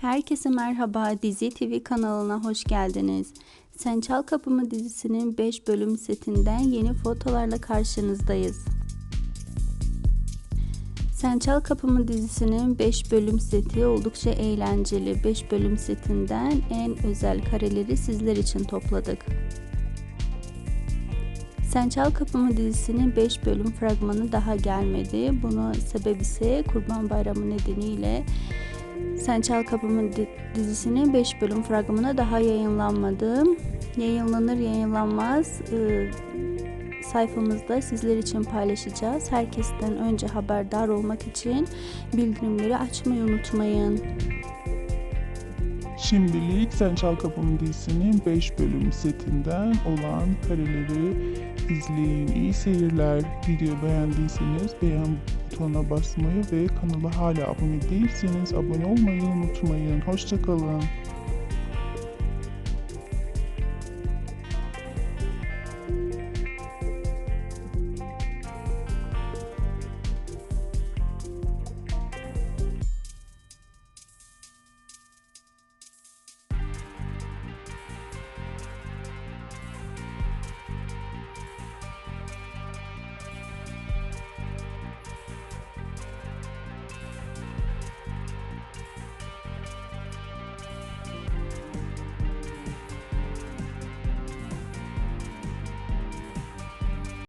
Herkese merhaba, Dizi TV kanalına hoş geldiniz. Sen Çal Kapımı dizisinin 5 bölüm setinden yeni fotolarla karşınızdayız. Sen Çal Kapımı dizisinin 5 bölüm seti oldukça eğlenceli. 5 bölüm setinden en özel kareleri sizler için topladık. Sen Çal Kapımı dizisinin 5 bölüm fragmanı daha gelmedi. Bunun sebebi ise Kurban Bayramı nedeniyle Sen Çal Kapımı di- dizisinin 5 bölüm fragmanı daha yayınlanmadı. Yayınlanır yayınlanmaz e, sayfamızda sizler için paylaşacağız. Herkesten önce haberdar olmak için bildirimleri açmayı unutmayın. Şimdilik Sen Çal Kapımı dizisinin 5 bölüm setinden olan kareleri izleyin. İyi seyirler. Video beğendiyseniz beğen butonuna basmayı ve kanala hala abone değilseniz abone olmayı unutmayın. Hoşçakalın.